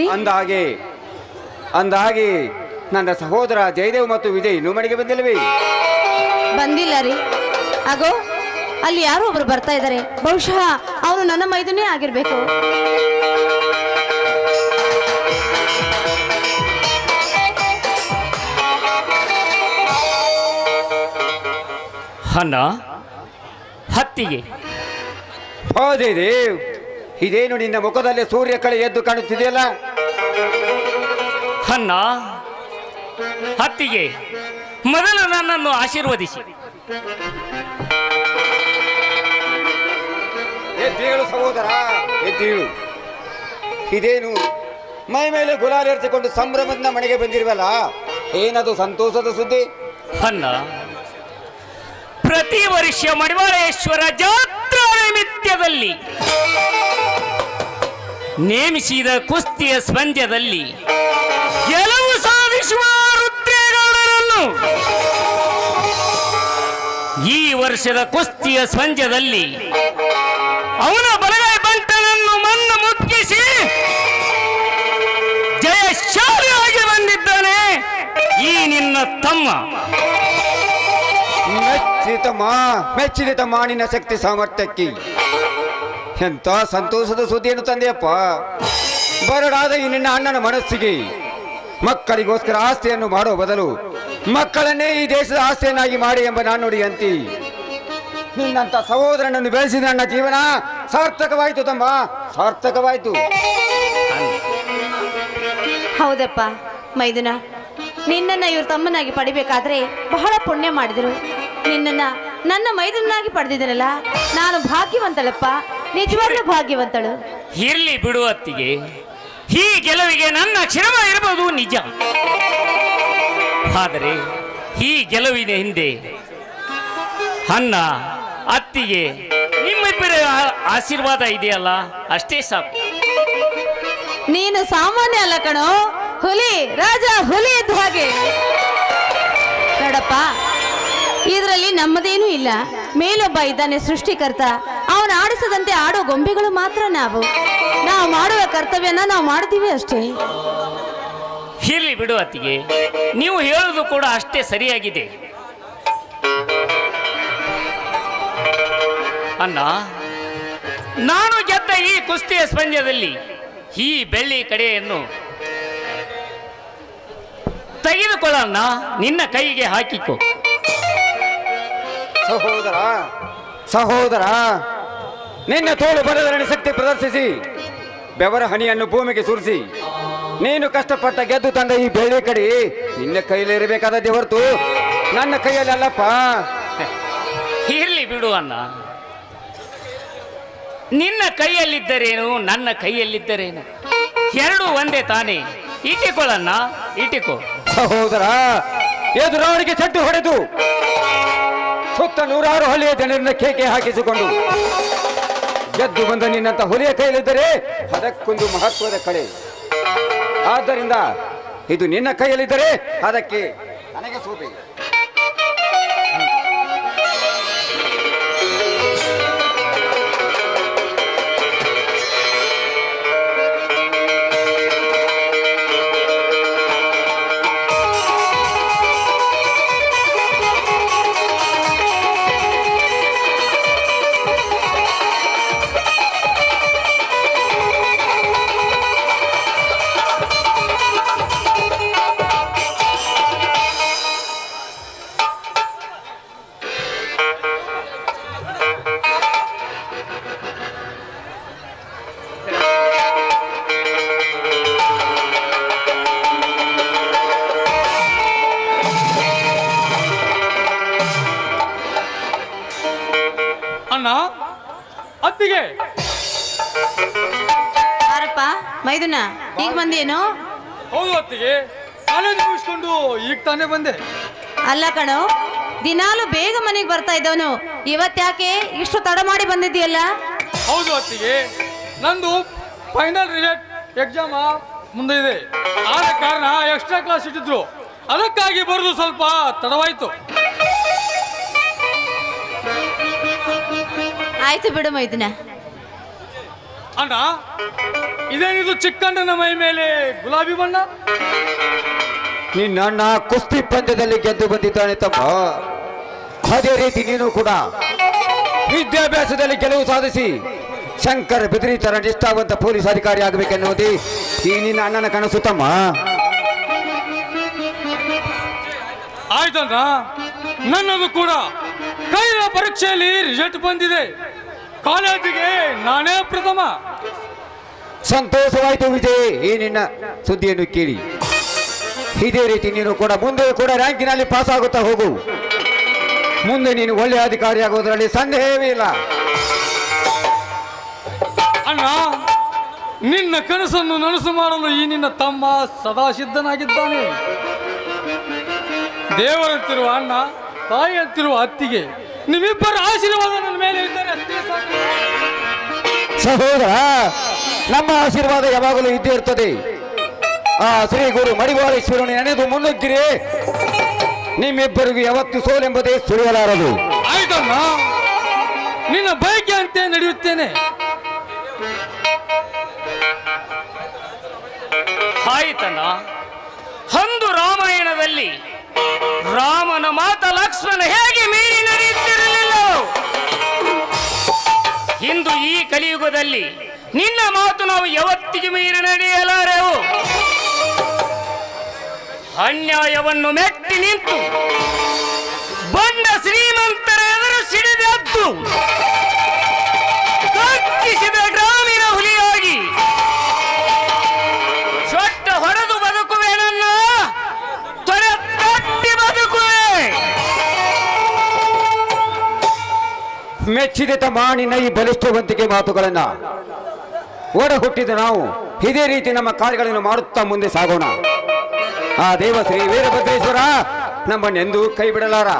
ರೀ ಅಂದ ಹಾಗೆ ಅಂದ ಹಾಗೆ ನನ್ನ ಸಹೋದರ ಜಯದೇವ್ ಮತ್ತು ವಿಜಯ್ ಇನ್ನೂ ಮನೆಗೆ ಬಂದಿಲ್ಲವೇ? ಬಂದಿಲ್ಲ ರೀ. ಆಗೋ ಅಲ್ಲಿ ಯಾರೋ ಒಬ್ರು ಬರ್ತಾ ಇದ್ದಾರೆ ಬಹುಶಃ ಅವನು ನನ್ನ ಮೈದನೇ ಆಗಿರ್ಬೇಕು. ಅನ್ನ ಹತ್ತಿಗೆ. ಹೌದೇ ದೇವ್ ಇದೇನು ನಿನ್ನ ಮುಖದಲ್ಲಿ ಸೂರ್ಯ ಕಳೆ ಎದ್ದು ಕಾಣುತ್ತಿದೆಯಲ್ಲ? ಅನ್ನ ಹತ್ತಿಗೆ ಮೊದಲು ನನ್ನನ್ನು ಆಶೀರ್ವದಿಸಿ. ಎದ್ದೇಳು ಸಹೋದರ ಎದ್ದೇಳು ಇದೇನು? ಮೈ ಮೇಲೆ ಗುಲಾಲ್ ಎರ್ಚಿಕೊಂಡು ಸಂಭ್ರಮದಿಂದ ಮನೆಗೆ ಬಂದಿರುವಲ್ಲ? ಏನದು ಸಂತೋಷದ ಸುದ್ದಿ? ಅನ್ನ ಪ್ರತಿ ವರ್ಷ ಮಡಿವಾಳೇಶ್ವರ ಜಾತ್ರಾ ನಿಮಿತ್ತದಲ್ಲಿ ನೇಮಿಸಿದ ಕುಸ್ತಿಯ ಸ್ಪಂದ್ಯದಲ್ಲಿ ಗೆಲುವು ಸಾಧಿಸುವ ರುದ್ರೇಗೌಡರನ್ನು. ಈ ವರ್ಷದ ಕುಸ್ತಿಯ ಸ್ಪಂದ್ಯದಲ್ಲಿ ಅವನ ಬಲಗೈ ಬಂಟನನ್ನು ಮಣ್ಣು ಮುಕ್ಕಿಸಿ ಜಯಶಾಲಿಯಾಗಿ ಬಂದಿದ್ದಾನೆ ಈ ನಿನ್ನ ತಮ್ಮ. ಮೆಚ್ಚಿತಮ್ಮ ಮೆಚ್ಚಿದ ನಿನ್ನ ಶಕ್ತಿ ಸಾಮರ್ಥ್ಯಕ್ಕೆ. ಎಂತ ಸಂತೋಷದ ಸುದ್ದಿಯನ್ನು ತಂದೆಯಪ್ಪ. ಬರಡಾದ ಈ ನಿನ್ನ ಅಣ್ಣನ ಮನಸ್ಸಿಗೆ ಮಕ್ಕಳಿಗೋಸ್ಕರ ಆಸ್ತಿಯನ್ನು ಮಾಡುವ ಬದಲು ಮಕ್ಕಳನ್ನೇ ಈ ದೇಶದ ಆಸ್ತಿಯನ್ನಾಗಿ ಮಾಡಿ ಎಂಬ ನಾಣ್ಣುಡಿ ಅಂತಿ ನಿನ್ನಂತ ಸಹೋದರನನ್ನು ಬೆಳೆಸಿದ ನನ್ನ ಜೀವನ ಸಾರ್ಥಕವಾಯಿತು ತಮ್ಮ, ಸಾರ್ಥಕವಾಯಿತು. ಹೌದಪ್ಪ, ಮೈದುನ. ನಿನ್ನನ್ನ ಇವರು ತಮ್ಮನಾಗಿ ಪಡಿಬೇಕಾದ್ರೆ ಬಹಳ ಪುಣ್ಯ ಮಾಡಿದರು. ನಿನ್ನನ್ನ ನನ್ನ ಮೈದುನಾಗಿ ಪಡೆದಿದ್ದನಲ್ಲ, ನಾನು ಭಾಗ್ಯವಂತಳಪ್ಪ. ನಿಜವಾಗ್ಲೂ ಭಾಗ್ಯವಂತಳು. ಇರ್ಲಿ ಬಿಡು ಅತ್ತಿಗೆ. ಈ ಗೆಲುವಿಗೆ ನನ್ನ ಶ್ರಮ ಇರಬಹುದು ನಿಜ. ಆದರೆ ಈ ಗೆಲುವಿನ ಹಿಂದೆ ಅನ್ನ ಅತ್ತಿಗೆ ನಿಮ್ಮಿಬ್ಬರ ಆಶೀರ್ವಾದ ಇದೆಯಲ್ಲ? ಅಷ್ಟೇ ಸಾಕು. ನೀನು ಸಾಮಾನ್ಯ ಅಲ್ಲ ಕಣೋ. ಹುಲಿ ರಾಜ ಹುಲಿ ಇದ್ದ ಹಾಗೆ. ನೋಡಪ್ಪ ಇದರಲ್ಲಿ ನಮ್ಮದೇನೂ ಇಲ್ಲ. ಮೇಲೊಬ್ಬ ಇದ್ದಾನೆ ಸೃಷ್ಟಿಕರ್ತ. ಅವನು ಆಡಿಸದಂತೆ ಆಡೋ ಗೊಂಬೆಗಳು ಮಾತ್ರ ನಾವು. ನಾವು ಮಾಡುವ ಕರ್ತವ್ಯನ ನಾವು ಮಾಡ್ತೀವಿ ಅಷ್ಟೇ. ಇರ್ಲಿ ಬಿಡು ಅತ್ತಿಗೆ. ನೀವು ಹೇಳೋದು ಕೂಡ ಅಷ್ಟೇ ಸರಿಯಾಗಿದೆ. ಅಣ್ಣ ನಾನು ಗೆದ್ದ ಈ ಕುಸ್ತಿಯ ಸ್ಪಂದ್ಯದಲ್ಲಿ ಈ ಬೆಳ್ಳಿ ಕಡೆಯನ್ನು ತೆಗೆದುಕೊಳ್ಳೋಣ ನಿನ್ನ ಕೈಗೆ ಹಾಕಿಕೊ. ಸಹೋದರ ಸಹೋದರ. ನಿನ್ನ ತೋಳು ಬಲಧರಣಿ ಶಕ್ತಿ ಪ್ರದರ್ಶಿಸಿ. ಬೆವರ ಹನಿಯನ್ನು ಭೂಮಿಗೆ ಸುರಿಸಿ. ನೀನು ಕಷ್ಟಪಟ್ಟ ಗೆದ್ದು ತಂದ ಈ ಬೆಳ್ಳಿ ಕಡಿ ನಿನ್ನ ಕೈಯಲ್ಲಿ ಇರಬೇಕಾದದ್ದೇ ಹೊರತು ನನ್ನ ಕೈಯಲ್ಲಿ ಅಲ್ಲಪ್ಪ. ಇರ್ಲಿ ಬಿಡು ಅನ್ನ ನಿನ್ನ ಕೈಯಲ್ಲಿದ್ದರೇನು ನನ್ನ ಕೈಯಲ್ಲಿದ್ದರೇನು? ಎರಡು ಒಂದೇ ತಾನೇ. ಇಟ್ಟಿಕೊಳ್ಳಣ್ಣ ಇಟ್ಟಿಕೊ. ಸಹೋದರ ಎದುರಾಳಿಗೆ ಚಟ್ಟು ಹೊಡೆದು ಸುತ್ತ ನೂರಾರು ಹಳ್ಳಿಯ ಜನರಿಂದ ಕೇಕೆ ಹಾಕಿಸಿಕೊಂಡು ಗೆದ್ದು ಬಂದ ನಿನ್ನಂತ ಹುಲಿಯ ಕೈಯಲ್ಲಿದ್ದರೆ ಅದಕ್ಕೊಂದು ಮಹತ್ವದ ಕಳೆ ಆದ್ದರಿಂದ ಇದು ನಿನ್ನ ಕೈಯಲ್ಲಿದ್ದರೆ ಅದಕ್ಕೆ ನನಗೆ ಸೂಪಿ ಅತ್ತಿಗೆ ಯಾರಪ್ಪ ಮೈದುನ ಈಗ ಬಂದೇನು ಹೌದು ಅತ್ತಿಗೆ ಕಾಲೇಜ್ ಮುಗಿಸ್ಕೊಂಡು ಈಗ ತಾನೇ ಬಂದೆ. ಅಲ್ಲ ಕಣೋ ದಿನಾಲು ಬೇಗ ಮನೆಗೆ ಬರ್ತಾ ಇದ್ದವನು. ಇವತ್ತ್ಯಾಕೆ ಇಷ್ಟು ತಡ ಮಾಡಿ ಬಂದಿದ್ದೀಯಲ್ಲ? ಹೌದು ಅತ್ತಿಗೆ ನಂದು ಫೈನಲ್ ರಿಸಲ್ಟ್ ಎಕ್ಸಾಮ ಮುಂದೆ ಇದೆ. ಆದ ಕಾರಣ ಎಕ್ಸ್ಟ್ರಾ ಕ್ಲಾಸ್ ಇಟ್ಟಿದ್ರು. ಅದಕ್ಕಾಗಿ ಬರೋದು ಸ್ವಲ್ಪ ತಡವಾಯ್ತು. ಆಯ್ತು ಬಿಡು ಮೈದಿನ. ಅಣ್ಣ ಇದೇನಿದು ಚಿಕ್ಕಣ್ಣನ ಮೈ ಮೇಲೆ ಗುಲಾಬಿ ಬಣ್ಣ? ನಿನ್ನಣ್ಣ ಕುಸ್ತಿ ಪಂದ್ಯದಲ್ಲಿ ಗೆದ್ದು ಬಂದಿದ್ದಾನೆ ತಮ್ಮ. ಅದೇ ರೀತಿ ನೀನು ಕೂಡ ವಿದ್ಯಾಭ್ಯಾಸದಲ್ಲಿ ಗೆಲುವು ಸಾಧಿಸಿ ಶಂಕರ್ ಬಿದ್ರಿ ತರ ನಿಷ್ಠಾವಂತ ಪೊಲೀಸ್ ಅಧಿಕಾರಿ ಆಗಬೇಕೆನ್ನುವುದೇ ಈ ನಿನ್ನ ಅಣ್ಣನ ಕನಸು ತಮ್ಮ. ಆಯ್ತಣ್ಣ ನನ್ನದು ಕೂಡ ಕೈಲ ಪರೀಕ್ಷೆಯಲ್ಲಿ ರಿಸಲ್ಟ್ ಬಂದಿದೆ. ಕಾಲೇಜಿಗೆ ನಾನೇ ಪ್ರಥಮ. ಸಂತೋಷವಾಯಿತು ವಿಜಯ್ ಈ ನಿನ್ನ ಸುದ್ದಿಯನ್ನು ಕೇಳಿ. ಇದೇ ರೀತಿ ನೀನು ಕೂಡ ಮುಂದೆ ಕೂಡ ರ್ಯಾಂಕಿನಲ್ಲಿ ಪಾಸ್ ಆಗುತ್ತಾ ಹೋಗು. ಮುಂದೆ ನೀನು ಒಳ್ಳೆಯ ಅಧಿಕಾರಿ ಆಗುವುದರಲ್ಲಿ ಸಂದೇಹವೇ ಇಲ್ಲ. ಅಣ್ಣ ನಿನ್ನ ಕನಸನ್ನು ನನಸು ಮಾಡಲು ಈ ನಿನ್ನ ತಮ್ಮ ಸದಾ ಸಿದ್ಧನಾಗಿದ್ದಾನೆ. ದೇವರಂತಿರುವ ಅಣ್ಣ ತಾಯಿಯಂತಿರುವ ಅತ್ತಿಗೆ ನಿಮ್ಮಿಬ್ಬರ ಆಶೀರ್ವಾದ ನನ್ನ ಮೇಲೆ ಇದ್ದರೆ ಅಷ್ಟೇ ಸಾಕು. ಸಹೋದರ ನಮ್ಮ ಆಶೀರ್ವಾದ ಯಾವಾಗಲೂ ಇದ್ದೇ ಇರ್ತದೆ. ಆ ಶ್ರೀ ಗುರು ಮಡಿವಾಳೇಶ್ವರನ ನೆನೆದು ಮುನ್ನುಗ್ಗಿರಿ. ನಿಮ್ಮಿಬ್ಬರಿಗೂ ಯಾವತ್ತು ಸೋಲೆಂಬುದೇ ಸುಳಿಯಲಾರದು ಆಯ್ತಮ್ಮ. ನಿನ್ನ ಬಯಕೆ ಅಂತ ನಡೆಯುತ್ತೇನೆ. ಆಯ್ತಣ್ಣ ಅಂದು ರಾಮಾಯಣದಲ್ಲಿ ರಾಮನ ಮಾತ ಲಕ್ಷ್ಮಣ ಹೇಗೆ ಮೀರಿ ನಡೆಯುತ್ತಿರಲಿಲ್ಲ ಇಂದು ಈ ಕಲಿಯುಗದಲ್ಲಿ ನಿನ್ನ ಮಾತು ನಾವು ಯಾವತ್ತಿಗೆ ಮೀರಿ ನಡೆಯಲಾರೆವು. ಅನ್ಯಾಯವನ್ನು ಮೆಟ್ಟಿ ನಿಂತು ಬಂಡ ಶ್ರೀಮಂತರ ಎದುರು ಸಿಡಿದೆದ್ದು. ಮೆಚ್ಚಿದೆ ತಮಾಣಿನ ಈ ಬಲಿಷ್ಠವಂತಿಕೆ ಮಾತುಗಳನ್ನ ಓಡ ಹುಟ್ಟಿದ ನಾವು. ಇದೇ ರೀತಿ ನಮ್ಮ ಕಾರ್ಯಗಳನ್ನು ಮಾಡುತ್ತಾ ಮುಂದೆ ಸಾಗೋಣ. ಆ ದೇವ ಶ್ರೀ ವೀರಭದ್ರೇಶ್ವರ, ನಮ್ಮನ್ನೆಂದೂ ಕೈ ಬಿಡಲಾರ